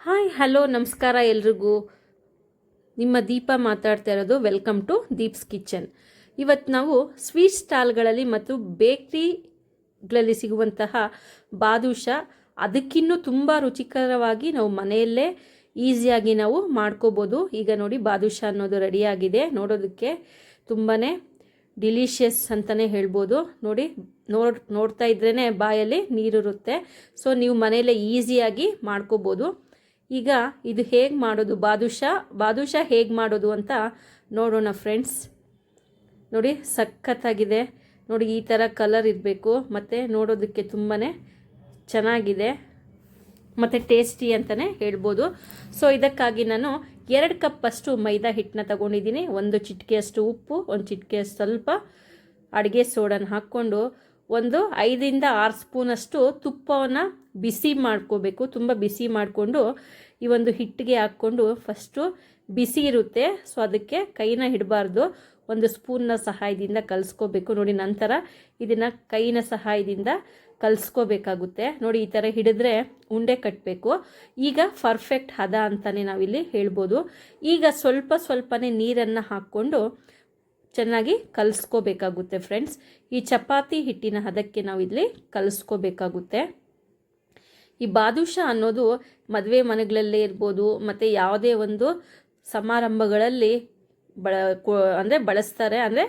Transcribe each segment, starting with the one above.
Hi, hello, ನಮಸ್ಕಾರ ಎಲ್ರಿಗೂ. ನಿಮ್ಮ ದೀಪ ಮಾತಾಡ್ತಾ ಇರೋದು ವೆಲ್ಕಮ್ ಟು ದೀಪ್ಸ್ ಕಿಚನ್. ಇವತ್ತು ನಾವು ಸ್ವೀಟ್ ಸ್ಟಾಲ್ಗಳಲ್ಲಿ ಮತ್ತು ಬೇಕ್ರಿಗಳಲ್ಲಿ ಸಿಗುವಂತಹ ಬಾದುಷ, ಅದಕ್ಕಿನ್ನೂ ತುಂಬ ರುಚಿಕರವಾಗಿ ನಾವು ಮನೆಯಲ್ಲೇ ಈಸಿಯಾಗಿ ನಾವು ಮಾಡ್ಕೋಬೋದು. ಈಗ ನೋಡಿ ಬಾದುಷ ಅನ್ನೋದು ರೆಡಿಯಾಗಿದೆ ನೋಡೋದಕ್ಕೆ ತುಂಬಾ ಡಿಲಿಷಿಯಸ್ ಅಂತಲೇ ಹೇಳ್ಬೋದು. ನೋಡಿ, ನೋಡ್, ನೋಡ್ತಾ ಇದ್ರೇ ಬಾಯಲ್ಲಿ ನೀರಿರುತ್ತೆ. ಸೊ ನೀವು ಮನೆಯಲ್ಲೇ ಈಸಿಯಾಗಿ ಮಾಡ್ಕೋಬೋದು. ಈಗ ಇದು ಹೇಗೆ ಮಾಡೋದು? ಬಾದುಷಾ ಬಾದುಷಾ ಹೇಗೆ ಮಾಡೋದು ಅಂತ ನೋಡೋಣ ಫ್ರೆಂಡ್ಸ್ ನೋಡಿ, ಸಖತ್ತಾಗಿದೆ. ನೋಡಿ, ಈ ಥರ ಕಲರ್ ಇರಬೇಕು. ಮತ್ತು ನೋಡೋದಕ್ಕೆ ತುಂಬಾ ಚೆನ್ನಾಗಿದೆ. ಮತ್ತು ಟೇಸ್ಟಿ ಅಂತಲೇ ಹೇಳ್ಬೋದು. ಸೊ ಇದಕ್ಕಾಗಿ ನಾನು ಎರಡು ಕಪ್ಪಷ್ಟು ಮೈದಾ ಹಿಟ್ಟನ್ನ ತಗೊಂಡಿದ್ದೀನಿ. ಒಂದು ಚಿಟಿಕೆಯಷ್ಟು ಉಪ್ಪು, ಒಂದು ಚಿಟಿಕೆಯಷ್ಟು ಸ್ವಲ್ಪ ಅಡುಗೆ ಸೋಡನ್ನು ಹಾಕ್ಕೊಂಡು ಒಂದು ಐದರಿಂದ ಆರು ಸ್ಪೂನಷ್ಟು ತುಪ್ಪವನ್ನು ಬಿಸಿ ಮಾಡ್ಕೋಬೇಕು. ತುಂಬ ಬಿಸಿ ಮಾಡಿಕೊಂಡು ಈ ಒಂದು ಹಿಟ್ಟಿಗೆ ಹಾಕ್ಕೊಂಡು ಫಸ್ಟು ಬಿಸಿ ಇರುತ್ತೆ. ಸೊ ಅದಕ್ಕೆ ಕೈನ ಹಿಡಬಾರ್ದು. ಒಂದು ಸ್ಪೂನ್ನ ಸಹಾಯದಿಂದ ಕಲಿಸ್ಕೋಬೇಕು. ನೋಡಿ, ನಂತರ ಇದನ್ನು ಕೈನ ಸಹಾಯದಿಂದ ಕಲಿಸ್ಕೋಬೇಕಾಗುತ್ತೆ. ನೋಡಿ, ಈ ಥರ ಹಿಡಿದ್ರೆ ಉಂಡೆ ಕಟ್ಟಬೇಕು ಈಗ ಪರ್ಫೆಕ್ಟ್ ಹದ ಅಂತಲೇ ನಾವಿಲ್ಲಿ ಹೇಳ್ಬೋದು. ಈಗ ಸ್ವಲ್ಪ ಸ್ವಲ್ಪನೇ ನೀರನ್ನು ಹಾಕ್ಕೊಂಡು ಚೆನ್ನಾಗಿ ಕಲಿಸ್ಕೋಬೇಕಾಗುತ್ತೆ ಫ್ರೆಂಡ್ಸ್ ಈ ಚಪಾತಿ ಹಿಟ್ಟಿನ ಹದಕ್ಕೆ ನಾವು ಇಲ್ಲಿ ಕಲಿಸ್ಕೋಬೇಕಾಗುತ್ತೆ. ಈ ಬಾದುಷ ಅನ್ನೋದು ಮದುವೆ ಮನೆಗಳಲ್ಲೇ ಇರ್ಬೋದು, ಮತ್ತು ಯಾವುದೇ ಒಂದು ಸಮಾರಂಭಗಳಲ್ಲಿ ಬಳ ಅಂದರೆ ಬಳಸ್ತಾರೆ, ಅಂದರೆ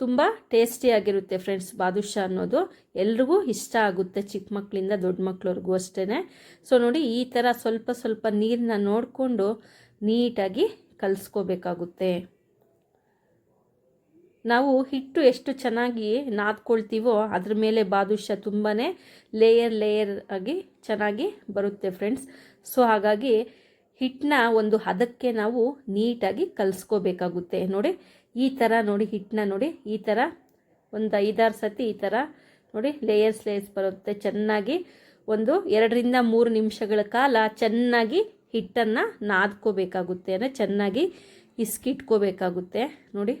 ತುಂಬ ಟೇಸ್ಟಿಯಾಗಿರುತ್ತೆ ಫ್ರೆಂಡ್ಸ್ ಬಾದುಷ ಅನ್ನೋದು. ಎಲ್ರಿಗೂ ಇಷ್ಟ ಆಗುತ್ತೆ ಚಿಕ್ಕ ಮಕ್ಕಳಿಂದ ದೊಡ್ಡ ಮಕ್ಕಳವ್ರಿಗೂ ಅಷ್ಟೇ ಸೊ ನೋಡಿ, ಈ ಥರ ಸ್ವಲ್ಪ ಸ್ವಲ್ಪ ನೀರನ್ನ ನೋಡಿಕೊಂಡು ನೀಟಾಗಿ ಕಲಿಸ್ಕೋಬೇಕಾಗುತ್ತೆ. ನಾವು ಹಿಟ್ಟು ಎಷ್ಟು ಚೆನ್ನಾಗಿ ನಾದ್ಕೊಳ್ತೀವೋ ಅದ್ರ ಮೇಲೆ ಬಾದುಷ ತುಂಬಾ ಲೇಯರ್ ಲೇಯರ್ ಆಗಿ ಚೆನ್ನಾಗಿ ಬರುತ್ತೆ ಫ್ರೆಂಡ್ಸ್ ಸೊ ಹಾಗಾಗಿ ಹಿಟ್ಟನ್ನ ಒಂದು ಹದಕ್ಕೆ ನಾವು ನೀಟಾಗಿ ಕಲಿಸ್ಕೋಬೇಕಾಗುತ್ತೆ. ನೋಡಿ, ಈ ಥರ ನೋಡಿ ಹಿಟ್ಟನ್ನ ನೋಡಿ, ಈ ಥರ ಒಂದು ಐದಾರು ಸತಿ ಈ ಥರ ನೋಡಿ ಲೇಯರ್ಸ್ ಲೇಯರ್ಸ್ ಬರುತ್ತೆ. ಚೆನ್ನಾಗಿ ಒಂದು ಎರಡರಿಂದ ಮೂರು ನಿಮಿಷಗಳ ಕಾಲ ಚೆನ್ನಾಗಿ ಹಿಟ್ಟನ್ನು ನಾದ್ಕೋಬೇಕಾಗುತ್ತೆ, ಅಂದರೆ ಚೆನ್ನಾಗಿ ಇಸ್ಕಿಟ್ಕೋಬೇಕಾಗುತ್ತೆ. ನೋಡಿ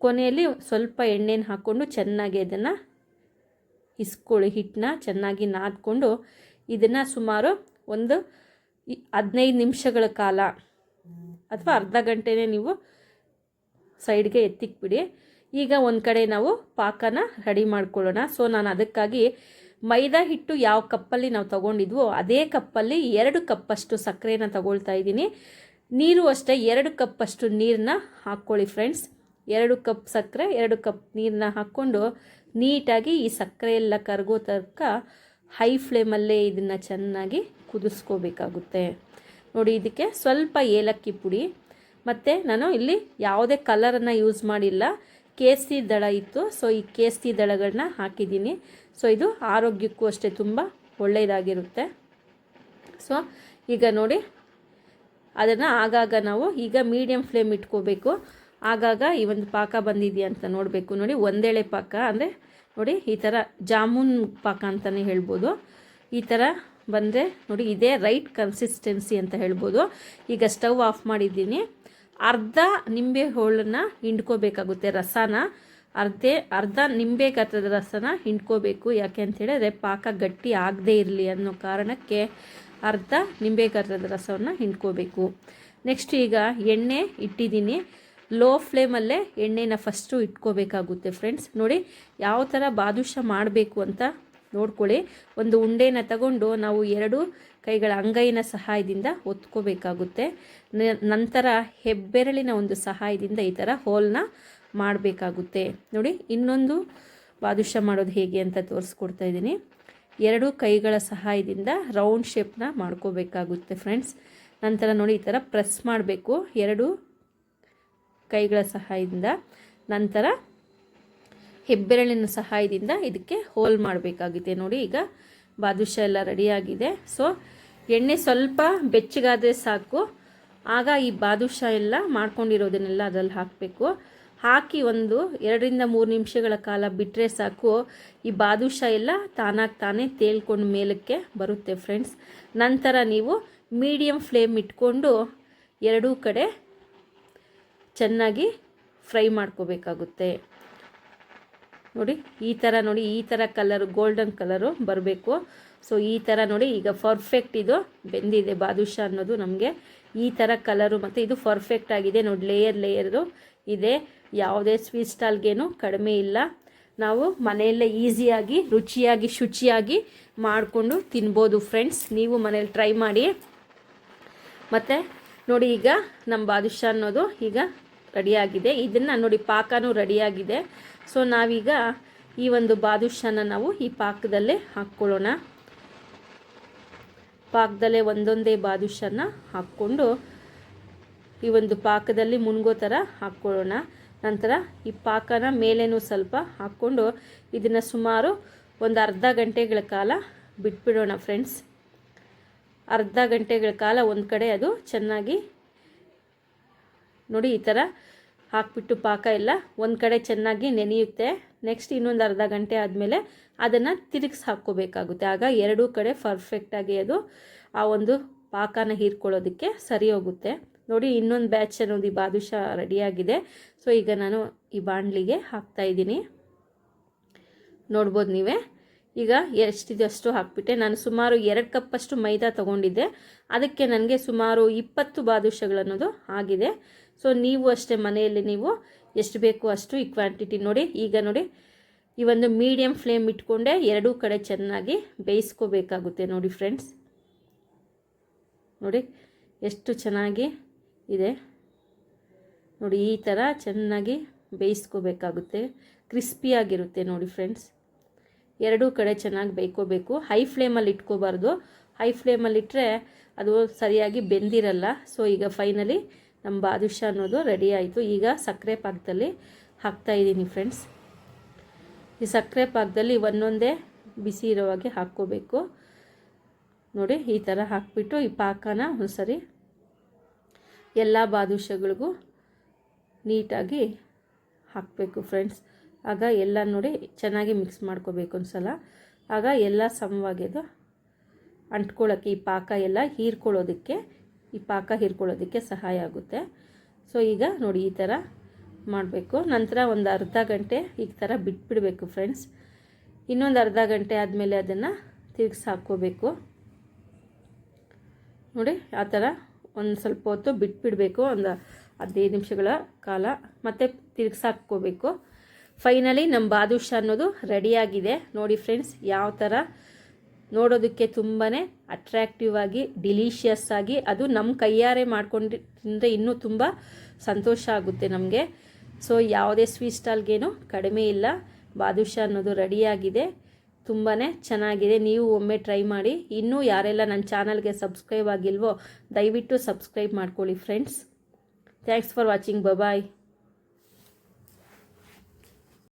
ಕೊನೆಯಲ್ಲಿ ಸ್ವಲ್ಪ ಎಣ್ಣೆನ ಹಾಕ್ಕೊಂಡು ಚೆನ್ನಾಗಿ ಅದನ್ನು ಇಸ್ಕೊಳ್ಳಿ ಹಿಟ್ಟನ್ನ ಚೆನ್ನಾಗಿ ನಾದ್ಕೊಂಡು ಇದನ್ನು ಸುಮಾರು ಒಂದು ಹದಿನೈದು ನಿಮಿಷಗಳ ಕಾಲ ಅಥವಾ ಅರ್ಧ ಗಂಟೆನೇ ನೀವು ಸೈಡ್ಗೆ ಎತ್ತಿಕ್ಬಿಡಿ. ಈಗ ಒಂದು ಕಡೆ ನಾವು ಪಾಕನ ರೆಡಿ ಮಾಡ್ಕೊಳ್ಳೋಣ. ಸೊ, ನಾನು ಅದಕ್ಕಾಗಿ ಮೈದಾ ಹಿಟ್ಟು ಯಾವ ಕಪ್ಪಲ್ಲಿ ನಾವು ತಗೊಂಡಿದ್ವೋ ಅದೇ ಕಪ್ಪಲ್ಲಿ ಎರಡು ಕಪ್ಪಷ್ಟು ಸಕ್ಕರೆನ ತಗೊಳ್ತಾ ಇದ್ದೀನಿ. ನೀರು ಅಷ್ಟೇ ಎರಡು ಕಪ್ಪಷ್ಟು ನೀರನ್ನ ಹಾಕ್ಕೊಳ್ಳಿ ಫ್ರೆಂಡ್ಸ್ ಎರಡು ಕಪ್ ಸಕ್ಕರೆ, ಎರಡು ಕಪ್ ನೀರನ್ನ ಹಾಕ್ಕೊಂಡು ನೀಟಾಗಿ ಈ ಸಕ್ಕರೆ ಎಲ್ಲ ಕರಗೋ ತನಕ ಹೈ ಫ್ಲೇಮಲ್ಲೇ ಇದನ್ನು ಚೆನ್ನಾಗಿ ಕುದಿಸ್ಕೋಬೇಕಾಗುತ್ತೆ. ನೋಡಿ, ಇದಕ್ಕೆ ಸ್ವಲ್ಪ ಏಲಕ್ಕಿ ಪುಡಿ. ಮತ್ತು ನಾನು ಇಲ್ಲಿ ಯಾವುದೇ ಕಲರನ್ನು ಯೂಸ್ ಮಾಡಿಲ್ಲ. ಕೇಸರಿ ದಳ ಇತ್ತು ಸೊ ಈ ಕೇಸರಿ ದಳಗಳನ್ನ ಹಾಕಿದ್ದೀನಿ. ಸೊ ಇದು ಆರೋಗ್ಯಕ್ಕೂ ಅಷ್ಟೇ ತುಂಬ ಒಳ್ಳೆಯದಾಗಿರುತ್ತೆ ಸೊ ಈಗ ನೋಡಿ, ಅದನ್ನು ಆಗಾಗ ನಾವು ಈಗ ಮೀಡಿಯಮ್ ಫ್ಲೇಮ್ ಇಟ್ಕೋಬೇಕು. ಆಗಾಗ ಈ ಒಂದು ಪಾಕ ಬಂದಿದೆಯಾ ಅಂತ ನೋಡಬೇಕು. ನೋಡಿ, ಒಂದೇಳೆ ಪಾಕ ಅಂದರೆ, ನೋಡಿ, ಈ ಥರ ಜಾಮೂನ್ ಪಾಕ ಅಂತಲೇ ಹೇಳ್ಬೋದು. ಈ ಥರ ಬಂದರೆ, ನೋಡಿ, ಇದೇ ರೈಟ್ ಕನ್ಸಿಸ್ಟೆನ್ಸಿ ಅಂತ ಹೇಳ್ಬೋದು. ಈಗ ಸ್ಟವ್ ಆಫ್ ಮಾಡಿದ್ದೀನಿ. ಅರ್ಧ ನಿಂಬೆ ಹೋಳನ್ನು ಹಿಂಡ್ಕೋಬೇಕಾಗುತ್ತೆ ರಸನ. ಅರ್ಧ ಅರ್ಧ ನಿಂಬೆ ಗಾತ್ರದ ರಸನ ಹಿಂಡ್ಕೋಬೇಕು. ಯಾಕೆ ಅಂತ ಹೇಳಿದ್ರೆ, ಪಾಕ ಗಟ್ಟಿ ಆಗದೇ ಇರಲಿ ಅನ್ನೋ ಕಾರಣಕ್ಕೆ ಅರ್ಧ ನಿಂಬೆ ಗಾತ್ರದ ರಸವನ್ನು ಹಿಂಡ್ಕೋಬೇಕು. ನೆಕ್ಸ್ಟ್ ಈಗ ಎಣ್ಣೆ ಇಟ್ಟಿದ್ದೀನಿ. ಲೋ ಫ್ಲೇಮಲ್ಲೇ ಎಣ್ಣೆನ ಫಸ್ಟು ಇಟ್ಕೋಬೇಕಾಗುತ್ತೆ ಫ್ರೆಂಡ್ಸ್. ನೋಡಿ, ಯಾವ ಥರ ಬಾದುಷ ಮಾಡಬೇಕು ಅಂತ ನೋಡ್ಕೊಳ್ಳಿ. ಒಂದು ಉಂಡೆನ ತಗೊಂಡು ನಾವು ಎರಡು ಕೈಗಳ ಅಂಗೈನ ಸಹಾಯದಿಂದ ಒತ್ಕೋಬೇಕಾಗುತ್ತೆ. ನಂತರ ಹೆಬ್ಬೆರಳಿನ ಒಂದು ಸಹಾಯದಿಂದ ಈ ಥರ ಹೋಲ್ನ ಮಾಡಬೇಕಾಗುತ್ತೆ. ನೋಡಿ, ಇನ್ನೊಂದು ಬಾದುಷ ಮಾಡೋದು ಹೇಗೆ ಅಂತ ತೋರಿಸ್ಕೊಡ್ತಾ ಇದ್ದೀನಿ. ಎರಡು ಕೈಗಳ ಸಹಾಯದಿಂದ ರೌಂಡ್ ಶೇಪ್ನ ಮಾಡ್ಕೋಬೇಕಾಗುತ್ತೆ ಫ್ರೆಂಡ್ಸ್. ನಂತರ ನೋಡಿ, ಈ ಥರ ಪ್ರೆಸ್ ಮಾಡಬೇಕು. ಎರಡು ಕೈಗಳ ಸಹಾಯದಿಂದ, ನಂತರ ಹೆಬ್ಬೆರಳಿನ ಸಹಾಯದಿಂದ ಇದಕ್ಕೆ ಹೋಲ್ ಮಾಡಬೇಕಾಗಿದೆ. ನೋಡಿ, ಈಗ ಬಾದುಷ ಎಲ್ಲ ರೆಡಿಯಾಗಿದೆ. ಸೊ ಎಣ್ಣೆ ಸ್ವಲ್ಪ ಬೆಚ್ಚಗಾದರೆ ಸಾಕು. ಆಗ ಈ ಬಾದುಷ ಎಲ್ಲ ಮಾಡ್ಕೊಂಡಿರೋದನ್ನೆಲ್ಲ ಅದರಲ್ಲಿ ಹಾಕಬೇಕು. ಹಾಕಿ ಒಂದು ಎರಡರಿಂದ ಮೂರು ನಿಮಿಷಗಳ ಕಾಲ ಬಿಟ್ಟರೆ ಸಾಕು. ಈ ಬಾದುಷ ಎಲ್ಲ ತಾನಾಗಿ ತಾನೇ ತೇಲ್ಕೊಂಡು ಮೇಲಕ್ಕೆ ಬರುತ್ತೆ ಫ್ರೆಂಡ್ಸ್ ನಂತರ ನೀವು ಮೀಡಿಯಮ್ ಫ್ಲೇಮ್ ಇಟ್ಕೊಂಡು ಎರಡೂ ಕಡೆ ಚೆನ್ನಾಗಿ ಫ್ರೈ ಮಾಡ್ಕೋಬೇಕಾಗುತ್ತೆ. ನೋಡಿ, ಈ ಥರ ನೋಡಿ, ಈ ಥರ ಕಲರು ಗೋಲ್ಡನ್ ಕಲರು ಬರಬೇಕು. ಸೊ ಈ ಥರ ನೋಡಿ, ಈಗ ಪರ್ಫೆಕ್ಟ್ ಇದು ಬೆಂದಿದೆ ಬಾದುಷಾ ಅನ್ನೋದು ನಮಗೆ. ಈ ಥರ ಕಲರು ಮತ್ತು ಇದು ಪರ್ಫೆಕ್ಟ್ ಆಗಿದೆ ನೋಡಿ ಲೇಯರ್ ಲೇಯರು ಇದೆ. ಯಾವುದೇ ಸ್ವೀಟ್ ಸ್ಟಾಲ್ಗೇನು ಕಡಿಮೆ ಇಲ್ಲ. ನಾವು ಮನೆಯಲ್ಲೇ ಈಸಿಯಾಗಿ ರುಚಿಯಾಗಿ, ಶುಚಿಯಾಗಿ ಮಾಡಿಕೊಂಡು ತಿನ್ಬೋದು ಫ್ರೆಂಡ್ಸ್ ನೀವು ಮನೇಲಿ ಟ್ರೈ ಮಾಡಿ. ಮತ್ತು ನೋಡಿ, ಈಗ ನಮ್ಮ ಬಾದುಷಾ ಅನ್ನೋದು ಈಗ ರೆಡಿಯಾಗಿದೆ. ಇದನ್ನು ನೋಡಿ ಪಾಕನೂ ರೆಡಿಯಾಗಿದೆ. ಸೊ ನಾವೀಗ ಈ ಒಂದು ಬಾದುಷಾನ ನಾವು ಈ ಪಾಕದಲ್ಲೇ ಹಾಕ್ಕೊಳ್ಳೋಣ. ಪಾಕದಲ್ಲೇ ಒಂದೊಂದೇ ಬಾದುಷಾನ ಹಾಕ್ಕೊಂಡು ಈ ಒಂದು ಪಾಕದಲ್ಲಿ ಮುನ್ಗೋ ಥರ ಹಾಕ್ಕೊಳ್ಳೋಣ. ನಂತರ ಈ ಪಾಕನ ಮೇಲೇನೂ ಸ್ವಲ್ಪ ಹಾಕ್ಕೊಂಡು ಇದನ್ನು ಸುಮಾರು ಒಂದು ಅರ್ಧ ಗಂಟೆಗಳ ಕಾಲ ಬಿಟ್ಬಿಡೋಣ ಫ್ರೆಂಡ್ಸ್ ಅರ್ಧ ಗಂಟೆಗಳ ಕಾಲ ಒಂದು ಕಡೆ ಅದು ಚೆನ್ನಾಗಿ ನೋಡಿ, ಈ ಥರ ಹಾಕ್ಬಿಟ್ಟು ಪಾಕ ಎಲ್ಲ ಒಂದು ಕಡೆ ಚೆನ್ನಾಗಿ ನೆನೆಯುತ್ತೆ. ನೆಕ್ಸ್ಟ್ ಇನ್ನೊಂದು ಅರ್ಧ ಗಂಟೆ ಆದಮೇಲೆ ಅದನ್ನು ತಿರುಗಿಸಿ ಹಾಕ್ಕೋಬೇಕಾಗುತ್ತೆ. ಆಗ ಎರಡೂ ಕಡೆ ಪರ್ಫೆಕ್ಟಾಗಿ ಅದು ಆ ಒಂದು ಪಾಕನ ಹೀರ್ಕೊಳ್ಳೋದಕ್ಕೆ ಸರಿ ಹೋಗುತ್ತೆ. ನೋಡಿ, ಇನ್ನೊಂದು ಬ್ಯಾಚ್ ಅನ್ನೋದು ಈ ಬಾದುಷಾ ರೆಡಿಯಾಗಿದೆ ಸೊ ಈಗ ನಾನು ಈ ಬಾಣಲಿಗೆ ಹಾಕ್ತಾಯಿದ್ದೀನಿ ನೋಡ್ಬೋದು ನೀವೇ. ಈಗ ಎಷ್ಟಿದೆ ಅಷ್ಟು ಹಾಕ್ಬಿಟ್ಟೆ. ನಾನು ಸುಮಾರು ಎರಡು ಕಪ್ಪಷ್ಟು ಮೈದಾ ತೊಗೊಂಡಿದ್ದೆ. ಅದಕ್ಕೆ ನನಗೆ ಸುಮಾರು ಇಪ್ಪತ್ತು ಬಾದುಷಗಳನ್ನೋದು ಆಗಿದೆ. ಸೊ ನೀವು ಅಷ್ಟೇ ಮನೆಯಲ್ಲಿ ನೀವು ಎಷ್ಟು ಬೇಕು ಅಷ್ಟು ಈ ಕ್ವಾಂಟಿಟಿ ನೋಡಿ. ಈಗ ನೋಡಿ, ಈ ಒಂದು ಮೀಡಿಯಮ್ ಫ್ಲೇಮ್ ಇಟ್ಕೊಂಡೆ ಎರಡೂ ಕಡೆ ಚೆನ್ನಾಗಿ ಬೇಯಿಸ್ಕೋಬೇಕಾಗುತ್ತೆ ನೋಡಿ ಫ್ರೆಂಡ್ಸ್ ನೋಡಿ, ಎಷ್ಟು ಚೆನ್ನಾಗಿ ಇದೆ. ನೋಡಿ, ಈ ಥರ ಚೆನ್ನಾಗಿ ಬೇಯಿಸ್ಕೋಬೇಕಾಗುತ್ತೆ. ಕ್ರಿಸ್ಪಿಯಾಗಿರುತ್ತೆ ನೋಡಿ ಫ್ರೆಂಡ್ಸ್ ಎರಡೂ ಕಡೆ ಚೆನ್ನಾಗಿ ಬೇಯ್ಕೋಬೇಕು ಹೈ ಫ್ಲೇಮಲ್ಲಿ ಇಟ್ಕೋಬಾರ್ದು. ಹೈ ಫ್ಲೇಮಲ್ಲಿ ಇಟ್ಟರೆ ಅದು ಸರಿಯಾಗಿ ಬೆಂದಿರಲ್ಲ. ಸೊ ಈಗ ಫೈನಲಿ ನಮ್ಮ ಬಾದುಷ ಅನ್ನೋದು ರೆಡಿ ಆಯಿತು. ಈಗ ಸಕ್ಕರೆ ಪಾಕದಲ್ಲಿ ಹಾಕ್ತಾಯಿದ್ದೀನಿ ಫ್ರೆಂಡ್ಸ್ ಈ ಸಕ್ಕರೆ ಪಾಕದಲ್ಲಿ ಒಂದೊಂದೇ ಬಿಸಿ ಇರೋ ಹಾಗೆ ಹಾಕ್ಕೋಬೇಕು. ನೋಡಿ, ಈ ಥರ ಹಾಕ್ಬಿಟ್ಟು ಈ ಪಾಕನ ಒಂದ್ಸರಿ ಎಲ್ಲ ಬಾದುಷಗಳಿಗೂ ನೀಟಾಗಿ ಹಾಕಬೇಕು ಫ್ರೆಂಡ್ಸ್ ಆಗ ಎಲ್ಲ ನೋಡಿ ಚೆನ್ನಾಗಿ ಮಿಕ್ಸ್ ಮಾಡ್ಕೋಬೇಕು ಒಂದು ಸಲ ಆಗ ಎಲ್ಲ ಸಮವಾಗಿ ಅದು ಅಂಟ್ಕೊಳ್ಳೋಕ್ಕೆ ಈ ಪಾಕ ಎಲ್ಲ ಹೀರ್ಕೊಳ್ಳೋದಕ್ಕೆ, ಈ ಪಾಕ ಹೀರ್ಕೊಳ್ಳೋದಕ್ಕೆ ಸಹಾಯ ಆಗುತ್ತೆ. ಸೊ ಈಗ ನೋಡಿ ಈ ಥರ ಮಾಡಬೇಕು. ನಂತರ ಒಂದು ಅರ್ಧ ಗಂಟೆ ಈ ಥರ ಬಿಟ್ಬಿಡಬೇಕು ಫ್ರೆಂಡ್ಸ್ ಇನ್ನೊಂದು ಅರ್ಧ ಗಂಟೆ ಆದಮೇಲೆ ಅದನ್ನು ತಿರುಗಿಸಿ ಹಾಕ್ಕೋಬೇಕು. ನೋಡಿ, ಆ ಥರ ಒಂದು ಸ್ವಲ್ಪ ಹೊತ್ತು ಬಿಟ್ಬಿಡಬೇಕು, ಒಂದು ಹದಿನೈದು ನಿಮಿಷಗಳ ಕಾಲ. ಮತ್ತು ತಿರುಗಿಸಿ ಹಾಕ್ಕೋಬೇಕು. ಫೈನಲಿ ನಮ್ಮ ಬಾದುಷ ಅನ್ನೋದು ರೆಡಿಯಾಗಿದೆ ನೋಡಿ ಫ್ರೆಂಡ್ಸ್ ಯಾವ ಥರ ನೋಡೋದಕ್ಕೆ ತುಂಬಾ ಅಟ್ರ್ಯಾಕ್ಟಿವ್ ಆಗಿ ಡಿಲೀಷಿಯಸ್ ಆಗಿ ಅದು ನಮ್ಮ ಕೈಯಾರೆ ಮಾಡ್ಕೊಂಡು ತಿಂದರೆ ಇನ್ನೂ ತುಂಬ ಸಂತೋಷ ಆಗುತ್ತೆ ನಮಗೆ. ಸೊ ಯಾವುದೇ ಸ್ವೀಟ್ ಸ್ಟಾಲ್ಗೇನು ಕಡಿಮೆ ಇಲ್ಲ. ಬಾದುಷ ಅನ್ನೋದು ರೆಡಿಯಾಗಿದೆ ತುಂಬಾ ಚೆನ್ನಾಗಿದೆ. ನೀವು ಒಮ್ಮೆ ಟ್ರೈ ಮಾಡಿ. ಇನ್ನೂ ಯಾರೆಲ್ಲ ನನ್ನ ಚಾನಲ್ಗೆ ಸಬ್ಸ್ಕ್ರೈಬ್ ಆಗಿಲ್ವೋ, ದಯವಿಟ್ಟು ಸಬ್ಸ್ಕ್ರೈಬ್ ಮಾಡ್ಕೊಳ್ಳಿ friends thanks for watching bye bye